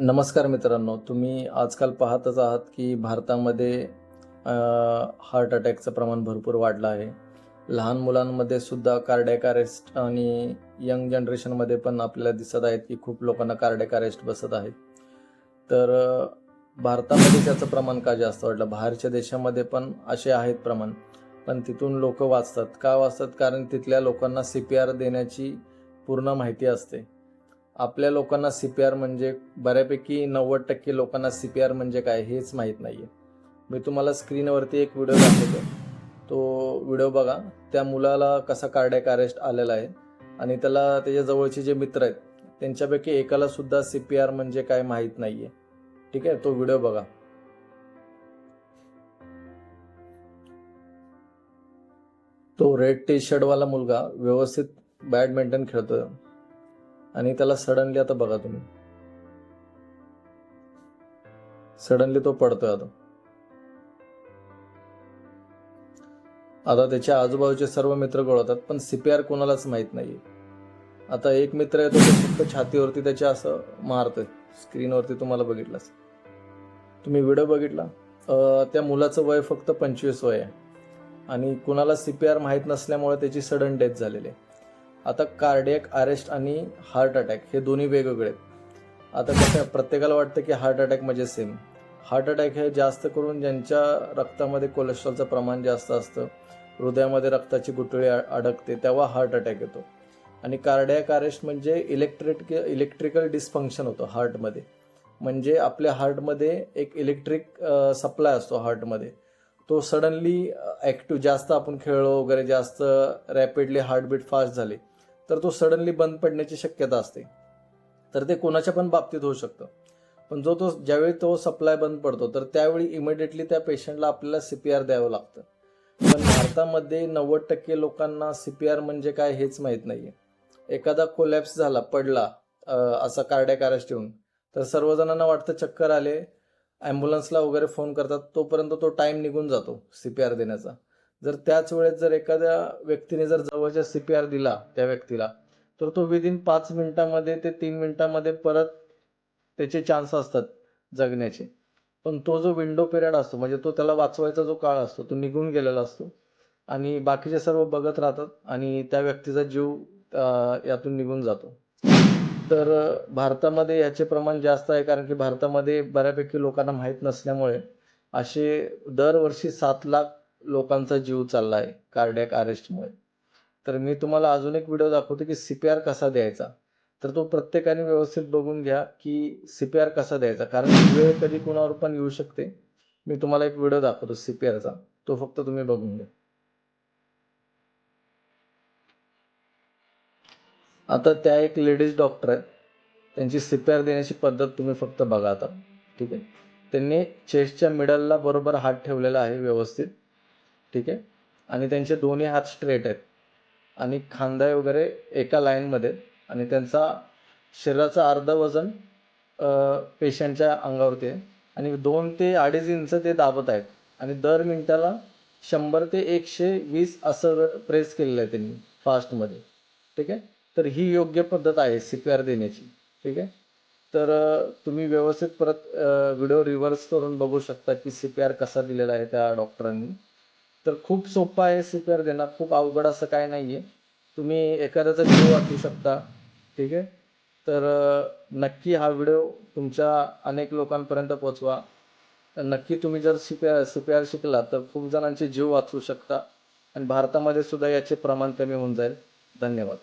नमस्कार मित्रांनो तुम्ही आजकाल पाहतच आहात की भारतामध्ये हार्ट अटॅकचं प्रमाण भरपूर वाढलं आहे. लहान मुलांमध्ये सुद्धा कार्डॅक अरेस्ट आणि यंग जनरेशनमध्ये पण आपल्याला दिसत आहेत की खूप लोकांना कार्डॅक अरेस्ट बसत आहेत तर भारतामध्ये त्याचं प्रमाण का जास्त वाढलं? बाहेरच्या देशामध्ये पण असे आहेत प्रमाण. पण तिथून लोक वाचतात. का वाचतात? कारण तिथल्या लोकांना सी पी आर देण्याची पूर्ण माहिती असते. आपल्या लोकांना सी पी आर म्हणजे बऱ्यापैकी नव्वद टक्के लोकांना सी पी आर म्हणजे काय हेच माहीत नाही आहे मी तुम्हाला स्क्रीनवरती एक व्हिडिओ दाखवतो. तो व्हिडिओ बघा. त्या मुलाला कसा कार्डॅक अरेस्ट आलेला आहे आणि त्याला त्याच्या जवळचे जे मित्र आहेत त्यांच्यापैकी एकाला सुद्धा सी पी आर म्हणजे काय माहीत नाही आहे ठीक आहे? तो व्हिडिओ बघा. तो रेड टी शर्टवाला मुलगा व्यवस्थित बॅडमिंटन खेळतो आणि त्याला सडनली आता बघा तुम्ही. सडनली तो पडतोय आता. आता त्याच्या आजूबाजूचे सर्व मित्र गोळवतात पण सीपीआर कोणालाच माहीत नाहीये. आता एक मित्र आहे तो फक्त छातीवरती त्याच्या असं मारतोय. स्क्रीनवरती तुम्हाला बघितलंच तुम्ही व्हिडिओ बघितला? त्या मुलाचं वय फक्त पंचवीस वय आहे. आणि कुणाला सीपीआर माहीत नसल्यामुळे त्याची सडन डेथ झालेली आहे. आता कार्डियक अरेस्ट आणि हार्ट अटॅक हे दोन्ही वेगवेगळे आहेत. आता कसं प्रत्येकाला वाटतं की हार्ट अटॅक म्हणजे सेम हार्ट अटॅक हे जास्त करून ज्यांच्या रक्तामध्ये कोलेस्ट्रॉलचं प्रमाण जास्त असतं हृदयामध्ये रक्ताची गुठळी अडकते तेव्हा हार्ट अटॅक येतो. आणि कार्डियक अरेस्ट म्हणजे इलेक्ट्रिक इलेक्ट्रिकल डिस्फंक्शन होतं हार्टमध्ये. म्हणजे आपल्या हार्टमध्ये एक इलेक्ट्रिक सप्लाय असतो हार्टमध्ये. तो सडनली ॲक्टिव्ह जास्त आपण खेळलो वगैरे जास्त रॅपिडली हार्टबीट फास्ट झाली तर तो सडनली बंद पडण्याची शक्यता असते. तर ते कोणाच्या पण बाबतीत होऊ शकतं. पण जो तो ज्यावेळी तो सप्लाय बंद पडतो तर त्यावेळी इमिडिएटली त्या पेशंटला आपल्याला सी पी आर द्यावं लागतं. पण भारतामध्ये नव्वद टक्के लोकांना सी पी आर म्हणजे काय हेच माहीत नाही आहे एखादा कोलॅप्स झाला पडला असा कार्डॅक अरेस्ट येऊन तर सर्वजणांना वाटतं चक्कर आले ॲम्ब्युलन्सला वगैरे फोन करतात तोपर्यंत तो टाईम निघून जातो सी पी आर देण्याचा. जर त्याच वेळेत जर एखाद्या व्यक्तीने जर जवळच्या सी पी आर दिला त्या व्यक्तीला तर तो विदिन पाच मिनिटामध्ये ते तीन मिनिटामध्ये परत त्याचे चान्स असतात जगण्याचे. पण तो जो विंडो पिरियड असतो म्हणजे तो त्याला वाचवायचा जो काळ असतो तो निघून गेलेला असतो. आणि बाकीचे सर्व बघत राहतात आणि त्या व्यक्तीचा जीव यातून निघून जातो. तर भारतामध्ये याचे प्रमाण जास्त आहे कारण की भारतामध्ये बऱ्यापैकी लोकांना माहीत नसल्यामुळे असे दरवर्षी सात लाख लोकांचा जीव चालला आहे कार्डियक अरेस्टमुळे तर मी तुम्हाला अजून एक व्हिडिओ दाखवतो की सी पी आर कसा द्यायचा. तर तो प्रत्येकाने व्यवस्थित बघून घ्या की सी पी आर कसा द्यायचा. कारण वेळ कधी कुणावर पण येऊ शकते. मी तुम्हाला एक व्हिडिओ दाखवतो सी पी आरचा तो फक्त तुम्ही बघून घ्या. आता त्या एक लेडीज डॉक्टर आहेत. त्यांची सी पी आर देण्याची पद्धत तुम्ही फक्त बघा आता. ठीक आहे? त्यांनी चेस्टच्या मिडलला बरोबर हात ठेवलेला आहे व्यवस्थित. ठीक आहे? आणि त्यांचे दोन्ही हात स्ट्रेट आहेत. आणि खांदाय वगैरे एका लाईनमध्ये आहेत. आणि त्यांचा शरीराचं अर्धं वजन पेशंटच्या अंगावरती आहे. आणि दोन ते अडीच इंच ते दाबत आहेत. आणि दर मिनिटाला शंभर ते एकशे वीस असं प्रेस केलेलं आहे त्यांनी फास्टमध्ये ठीक आहे? तर ही योग्य पद्धत आहे सी पी आर देण्याची. ठीक आहे? तर तुम्ही व्यवस्थित परत व्हिडिओ रिव्हर्स करून बघू शकता की सी पी आर कसा दिलेला आहे त्या डॉक्टरांनी तर खूप सोपं आहे सी पी आर देणं. खूप अवघड असं काय नाही आहे तुम्ही एखाद्याचा जीव वाचू शकता. ठीक आहे? तर नक्की हा व्हिडिओ तुमच्या अनेक लोकांपर्यंत पोचवा नक्की तुम्ही जर CPR CPR C P R शिकला तर खूप जणांचे जीव वाचवू शकता. आणि भारतामध्ये सुद्धा याचे प्रमाण कमी होऊन जाईल. धन्यवाद.